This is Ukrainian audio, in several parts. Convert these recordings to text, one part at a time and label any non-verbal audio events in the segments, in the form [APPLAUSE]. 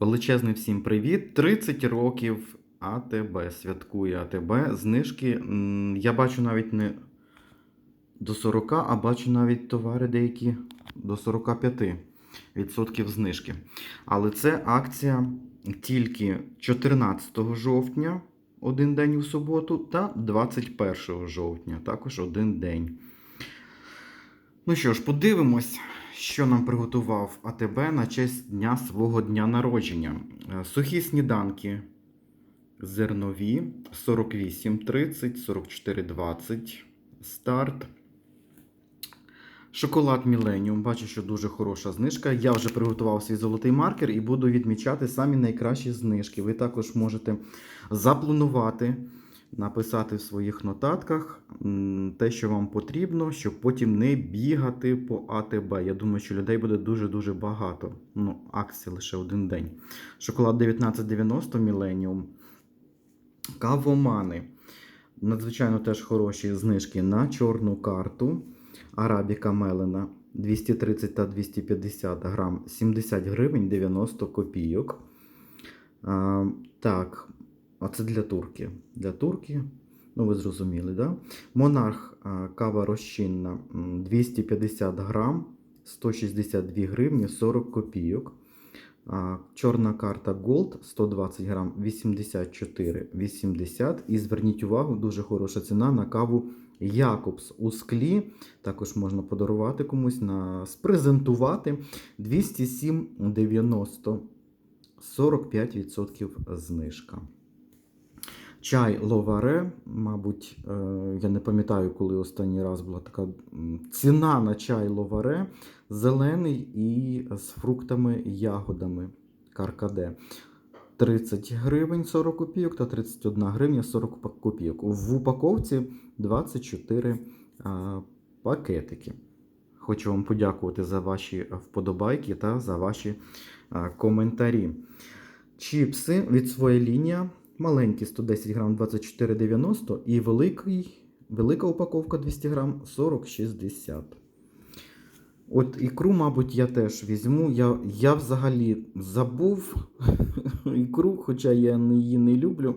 Величезний всім привіт! 30 років АТБ святкує АТБ. Знижки я бачу навіть не до 40, а бачу навіть товари деякі до 45% знижки. Але це акція тільки 14 жовтня, один день у суботу, та 21 жовтня, також один день. Ну що ж, подивимось, що нам приготував АТБ на честь дня свого дня народження. Е, Сухі сніданки зернові 48,30, 44,20 старт. Шоколад Міленіум. Бачу, що дуже хороша знижка. Я вже приготував свій золотий маркер і буду відмічати самі найкращі знижки. Ви також можете запланувати, написати в своїх нотатках те, що вам потрібно, щоб потім не бігати по АТБ. Я думаю, що людей буде дуже-дуже багато. Ну, акції лише один день. Шоколад 1990 Міленіум. Кавомани. Надзвичайно теж хороші знижки на чорну карту. Арабіка Мелена 230 та 250 грам 70 гривень 90 копійок. А, так, а це для турки. Для турки, ну ви зрозуміли, да? Монарх кава розчинна 250 грам 162 гривні 40 копійок. Чорна карта Gold 120 грам 84,80. І зверніть увагу, дуже хороша ціна на каву Якобс у склі. Також можна подарувати комусь на спрезентувати 207,90 45% знижка. Чай Ловаре, мабуть, е, я не пам'ятаю, коли останній раз була така ціна на чай Ловаре, зелений і з фруктами ягодами Каркаде. 30 гривень 40 копійок та 31 гривня 40 копійок. В упаковці 24 пакетики. Хочу вам подякувати за ваші вподобайки та за ваші коментарі. Чіпси від своєї лінія. Маленькі 110 грам 24,90 і великий, велика упаковка 200 грам 40,60. От ікру, мабуть, я теж візьму. Я, я взагалі забув [LAUGHS] ікру, хоча я її не люблю.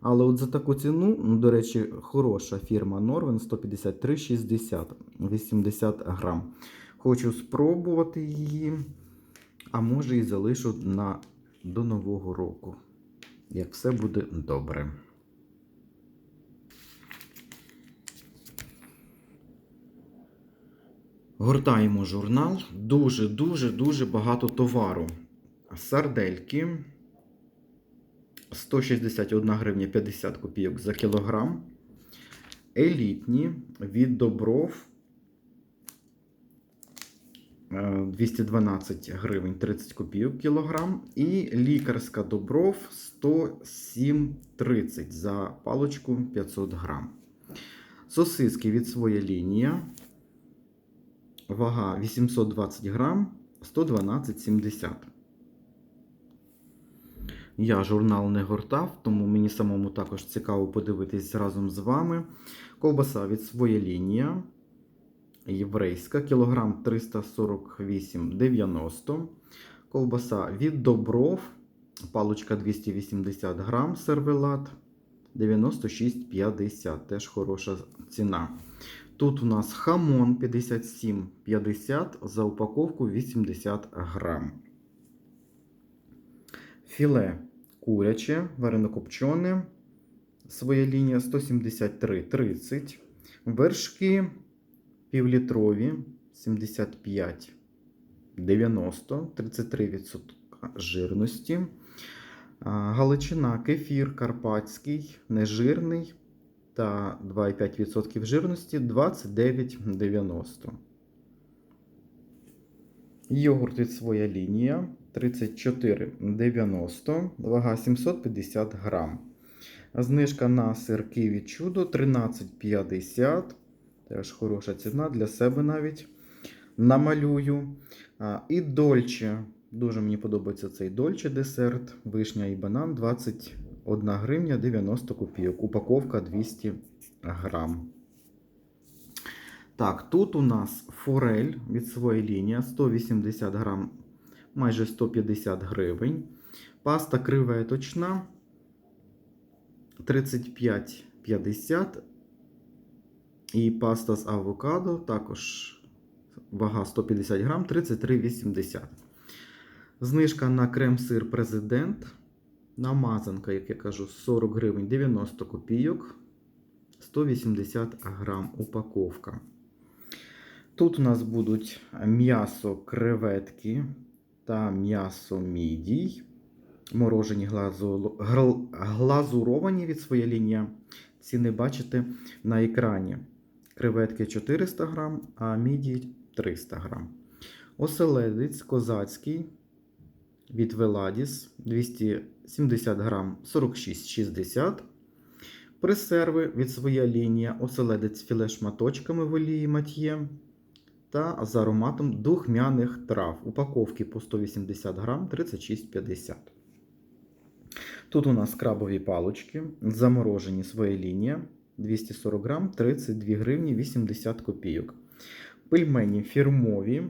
Але от за таку ціну, ну, до речі, хороша фірма Norven 153,60 80 грам. Хочу спробувати її, а може і залишу на, до Нового року. Як все буде добре. Гортаємо журнал. Дуже, дуже, дуже багато товару. Сардельки 161 гривня 50 копійок за кілограм. Елітні від Добров 212 гривень 30 копійок кілограм. І лікарська Добров 107,30 за палочку 500 грам. Сосиски від своя лінія. Вага 820 грам 112,70. Я журнал не гортав, тому мені самому також цікаво подивитись разом з вами. Ковбаса від своя лінія. Єврейська, кілограм 348,90. Ковбаса від Добров. Палочка 280 грам, сервелат 96,50. Теж хороша ціна. Тут у нас хамон 57,50 за упаковку 80 грам. Філе куряче, варено-копчене, своя лінія 173,30. Вершки півлітрові 75,90, 33% жирності. Галичина кефір карпатський, нежирний та 2,5% жирності 29,90. Йогурт від своя лінія 34,90, вага 750 грам. Знижка на сирки від чудо 13,50. Теж хороша ціна для себе навіть намалюю. І дольче. Дуже мені подобається цей дольче десерт. Вишня і банан 21 гривня 90 копійок. Упаковка 200 грам. Так, тут у нас форель від своєї лінії 180 грам майже 150 гривень. Паста креветочна 35,50. І паста з авокадо також вага 150 грам 33,80. Знижка на крем-сир президент. Намазанка, як я кажу, 40 гривень 90 копійок. 180 грам упаковка. Тут у нас будуть м'ясо креветки та м'ясо мідій. Морожені глазу... глазуровані від своєї лінії. Ціни бачите на екрані. Креветки 400 грам, а мідії 300 грам. Оселедець козацький від Веладіс 270 грам 46,60. Пресерви від своя лінія, оселедець філе шматочками в олії мат'є та з ароматом духмяних трав. Упаковки по 180 грам 36,50. Тут у нас крабові палочки, заморожені своя лінія 240 грам 32 гривні 80 копійок. Пельмені фірмові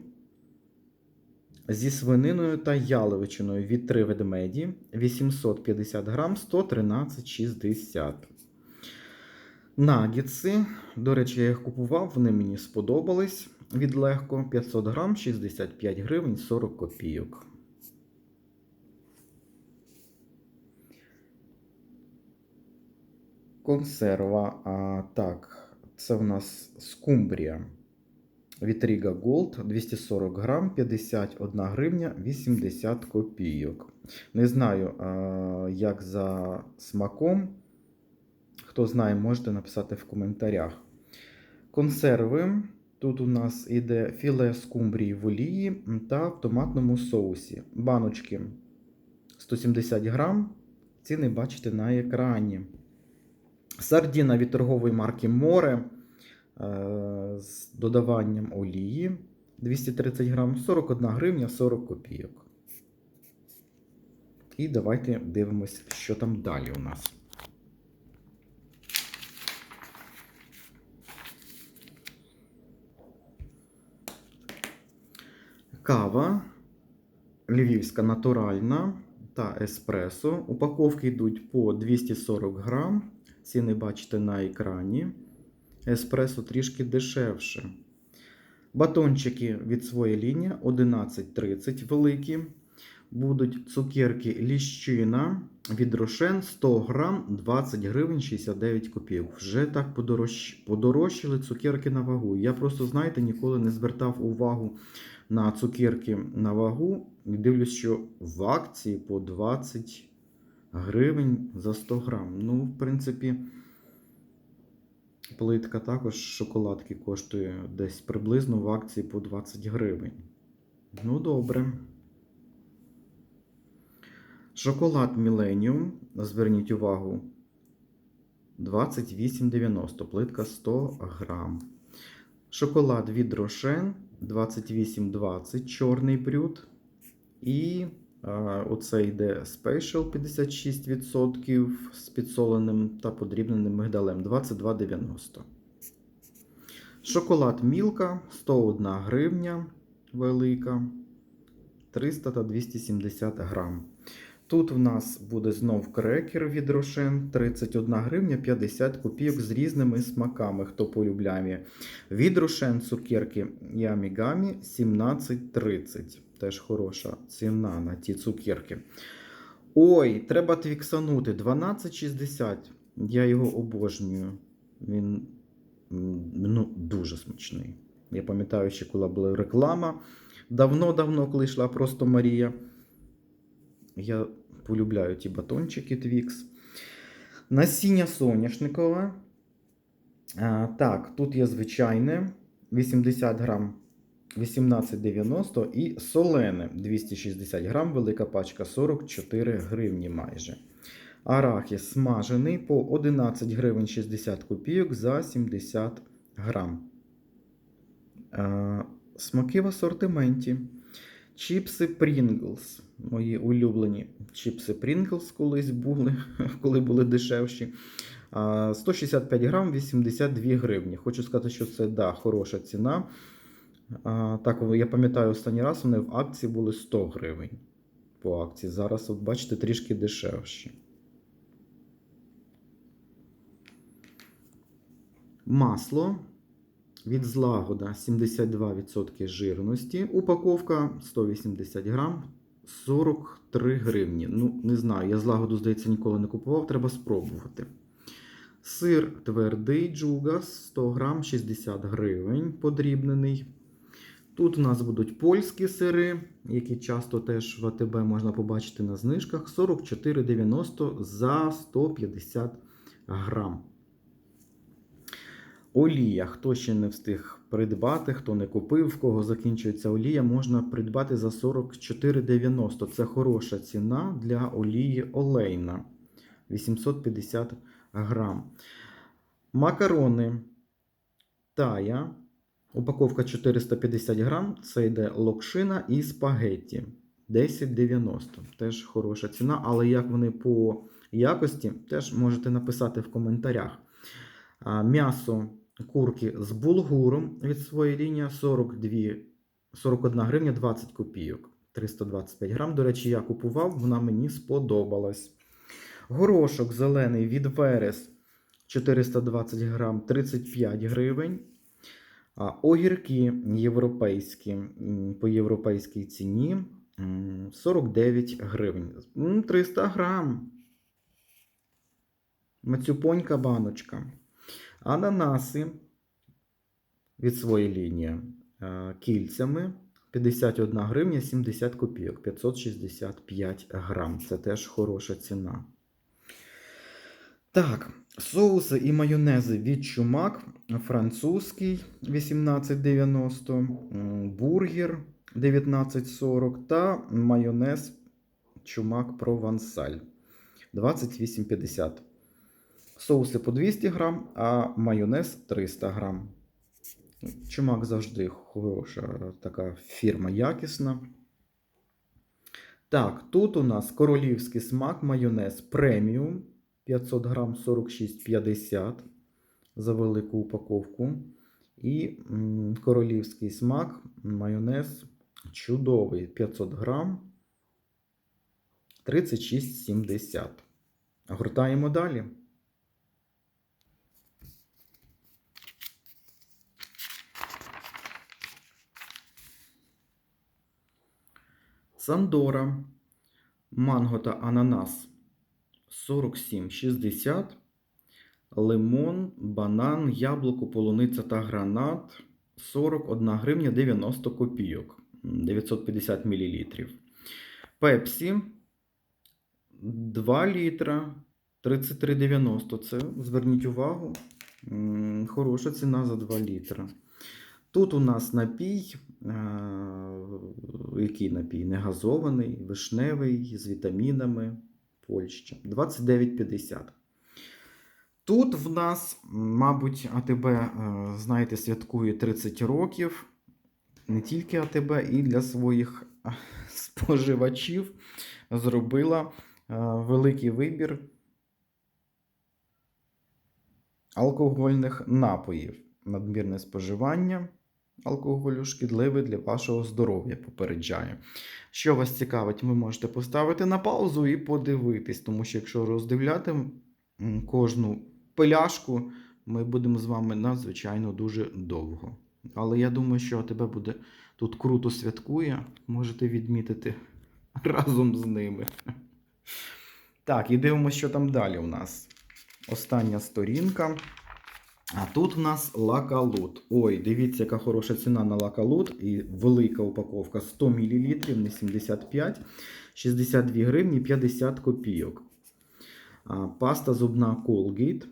зі свининою та яловичиною від 3 ведмеді 850 грам 113,60. Нагітси, до речі, я їх купував, вони мені сподобались від легко 500 грам 65 гривень 40 копійок. Консерва. А, так, це в нас скумбрія Riga Gold 240 грам 51 гривня 80 копійок. Не знаю, як за смаком. Хто знає, можете написати в коментарях. Консерви. Тут у нас іде філе скумбрії в олії та в томатному соусі. Баночки 170 грам. Ціни бачите на екрані. Сардіна від торгової марки Море е, з додаванням олії 230 грам, 41 гривня 40 копійок. І давайте дивимось, що там далі у нас. Кава львівська натуральна та еспресо. Упаковки йдуть по 240 грам. Ціни бачите на екрані. Еспресо трішки дешевше. Батончики від своєї лінії 11,30 великі. Будуть цукерки ліщина від Рошен 100 грам 20 гривень 69 копійок. Вже так подорож... подорожчали цукерки на вагу. Я просто, знаєте, ніколи не звертав увагу на цукерки на вагу. Дивлюсь, що в акції по 20 гривень за 100 грам. Ну, в принципі, плитка також шоколадки коштує десь приблизно в акції по 20 гривень. Ну, добре. Шоколад Millennium, зверніть увагу, 28,90, плитка 100 грам. Шоколад від Рошен 28,20, чорний брюд. І оце йде Special 56% з підсоленим та подрібненим мигдалем 22,90. Шоколад Мілка 101 гривня велика, 300 та 270 грам. Тут в нас буде знов крекер від Рошен 31 гривня 50 копійок з різними смаками, хто полюбляє. Від Рошен цукерки Ямігамі 17,30. Теж хороша ціна на ті цукерки. Ой, треба твіксанути 12,60. Я його обожнюю. Він ну, дуже смачний. Я пам'ятаю, ще коли була реклама. Давно-давно, коли йшла просто Марія. Я полюбляю ті батончики Твікс. Насіння соняшникове. А, так, тут є звичайне 80 грам 18,90 і солене 260 грам, велика пачка 44 гривні майже. Арахіс смажений по 11 гривень 60 копійок за 70 грам. А, смаки в асортименті. Чіпси Pringles. Мої улюблені чіпси Pringles колись були, [LAUGHS] коли були дешевші. 165 грам 82 гривні. Хочу сказати, що це да, хороша ціна. Так, я пам'ятаю, останній раз вони в акції були 100 гривень по акції. Зараз, от бачите, трішки дешевші. Масло від злагода 72% жирності. Упаковка 180 грам, 43 гривні. Ну, не знаю, я злагоду, здається, ніколи не купував, треба спробувати. Сир твердий джуга 100 грам 60 гривень подрібнений. Тут у нас будуть польські сири, які часто теж в АТБ можна побачити на знижках. 44,90 за 150 грам. Олія. Хто ще не встиг придбати, хто не купив, в кого закінчується олія, можна придбати за 44,90. Це хороша ціна для олії олейна. 850 грам. Макарони тая. Упаковка 450 грам. Це йде локшина і спагетті. 10,90. Теж хороша ціна, але як вони по якості, теж можете написати в коментарях. М'ясо курки з булгуром від своєї лінії 42, 41 гривня 20 копійок. 325 грам. До речі, я купував, вона мені сподобалась. Горошок зелений від Верес 420 грам 35 гривень. Огірки європейські по європейській ціні 49 гривень. 300 грам. Мацюпонька баночка. Ананаси від своєї лінії кільцями 51 гривня 70 копійок, 565 грам. Це теж хороша ціна. Так, соуси і майонези від чумак. Французький 1890, бургер 1940 та майонез чумак провансаль 28,50. Соуси по 200 грам, а майонез 300 грам. Чумак завжди хороша така фірма якісна. Так, тут у нас королівський смак майонез преміум 500 грам 46,50 за велику упаковку. І королівський смак майонез чудовий 500 грам 36,70. Гуртаємо далі. Сандора, манго та ананас 47,60. Лимон, банан, яблуко, полуниця та гранат 41 гривня 90 копійок. 950 мл. Пепсі 2 літра 33,90. Це зверніть увагу. Хороша ціна за 2 літра. Тут у нас напій, е, який напій? Негазований, вишневий, з вітамінами. Польща. 29,50. Тут в нас, мабуть, АТБ, е, знаєте, святкує 30 років. Не тільки АТБ, і для своїх е, споживачів зробила е, великий вибір алкогольних напоїв. Надмірне споживання алкоголю шкідливе для вашого здоров'я, попереджаю. Що вас цікавить, ви можете поставити на паузу і подивитись, тому що якщо роздивляти кожну пиляшку, ми будемо з вами надзвичайно дуже довго. Але я думаю, що тебе буде тут круто святкує, можете відмітити [LAUGHS] разом з ними. Так, і дивимося, що там далі у нас. Остання сторінка. А тут у нас лакалут. Ой, дивіться, яка хороша ціна на лакалут. І велика упаковка 100 мл, не 75, 62 гривні 50 копійок. А, Паста зубна Colgate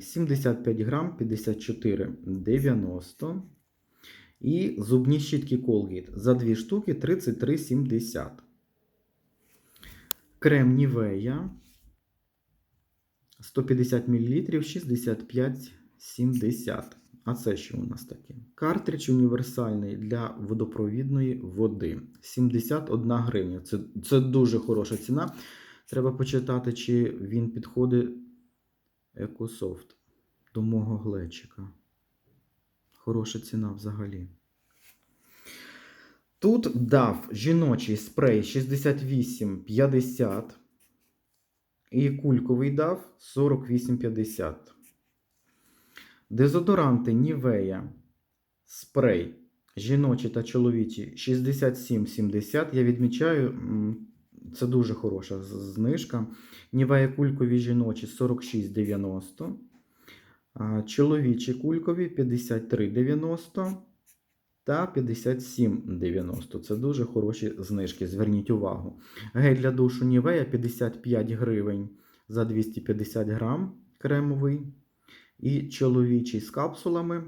75 грам 54,90. І зубні щітки Colgate за 2 штуки 33,70. Крем Нівея 150 мл 65,70. А це що у нас таке? Картридж універсальний для водопровідної води. 71 гривня. Це, це дуже хороша ціна. Треба почитати, чи він підходить Екософт до мого глечика. Хороша ціна взагалі. Тут дав жіночий спрей 68,50 і кульковий дав 48,50. Дезодоранти Нівея спрей жіночий та чоловічий 67,70. Я відмічаю, це дуже хороша знижка. Нівея кулькові жіночі 46,90. Чоловічі кулькові 53,90 та 57,90. Це дуже хороші знижки. Зверніть увагу. Гель для душу Нівея 55 гривень за 250 грам кремовий. І чоловічий з капсулами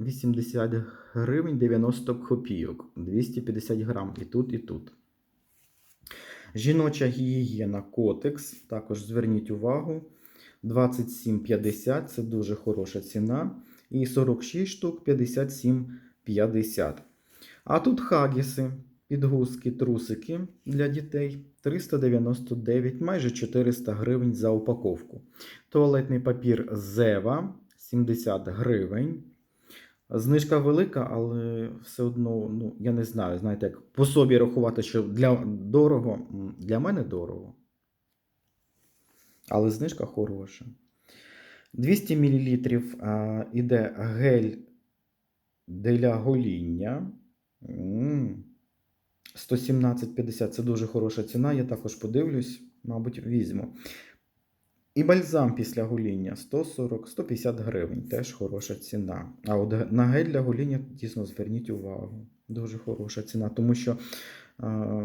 80 гривень 90 копійок. 250 грам і тут, і тут. Жіноча гігієна Котекс. Також зверніть увагу. 27,50 це дуже хороша ціна. І 46 штук 57,50. А тут хагіси, підгузки, трусики для дітей 399, майже 400 гривень за упаковку. Туалетний папір Зева 70 гривень. Знижка велика, але все одно, ну, я не знаю, знаєте, як по собі рахувати, що для дорого, для мене дорого. Але знижка хороша. 200 мл іде гель для гоління. М, 117,50 це дуже хороша ціна. Я також подивлюсь, мабуть, візьму. І бальзам після гоління 140-150 гривень. Теж хороша ціна. А от на гель для гоління дійсно зверніть увагу. Дуже хороша ціна, тому що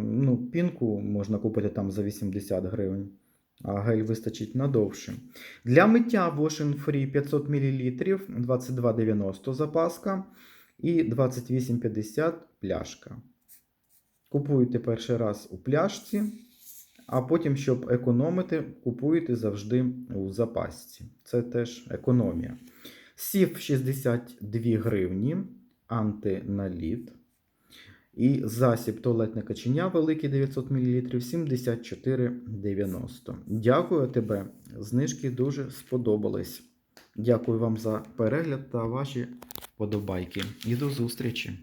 ну, пінку можна купити там за 80 гривень, а гель вистачить надовше. Для миття Wash Free 500 мл 22,90 запаска і 28,50 пляшка. Купуєте перший раз у пляшці, а потім, щоб економити, купуєте завжди у запасці. Це теж економія. Сів 62 гривні, антиналіт. І засіб туалетне каченя великий 900 мл 74,90. Дякую тебе. Знижки дуже сподобались. Дякую вам за перегляд та ваші подобайки. І до зустрічі!